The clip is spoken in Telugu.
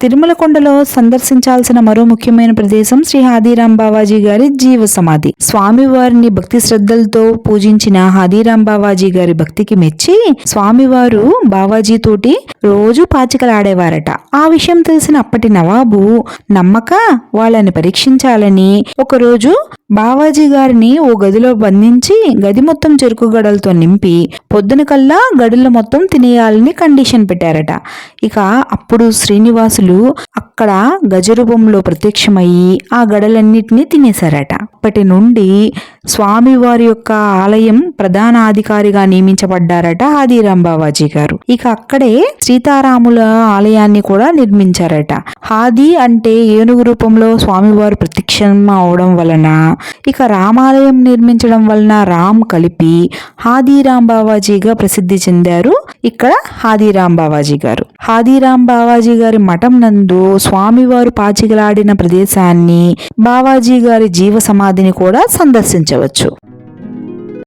తిరుమల కొండలో సందర్శించాల్సిన మరో ముఖ్యమైన ప్రదేశం శ్రీ హాదీరాం బావాజీ గారి జీవ సమాధి స్వామివారిని భక్తి శ్రద్ధలతో పూజించిన హాదీరాం బావాజీ గారి భక్తికి మెచ్చి స్వామివారు బావాజీ తోటి రోజు పాచికలాడేవారట. ఆ విషయం తెలిసిన అప్పటి నవాబు నమ్మక వాళ్ళని పరీక్షించాలని ఒకరోజు బావాజీ గారిని ఓ గదిలో బంధించి గది మొత్తం చెరుకు గడలతో నింపి పొద్దున కల్లా గడుల మొత్తం తినేయాలని కండిషన్ పెట్టారట. ఇక అప్పుడు శ్రీనివాసులు అక్కడ గజరూపంలో ప్రత్యక్షమయ్యి ఆ గడలన్నిటినీ తినేశారట. అప్పటి నుండి స్వామివారి యొక్క ఆలయం ప్రధాన అధికారిగా నియమించబడ్డారట ఆదిరాం బావాజీ గారు. ఇక అక్కడే సీతారాముల ఆలయాన్ని కూడా నిర్మించారట. హాది అంటే ఏనుగు రూపంలో స్వామివారు ప్రత్యక్షం అవడం వలన ఇక రామాలయం నిర్మించడం వలన రామ్ కలిపి హాదీరాం బావాజీగా ప్రసిద్ధి చెందారు ఇక్కడ హాదీరామ్ బావాజీ గారు. హాదీరామ్ బావాజీ గారి మఠం నందు స్వామివారు పాచికలాడిన ప్రదేశాన్ని బావాజీ గారి జీవ సమాధిని కూడా సందర్శించవచ్చు.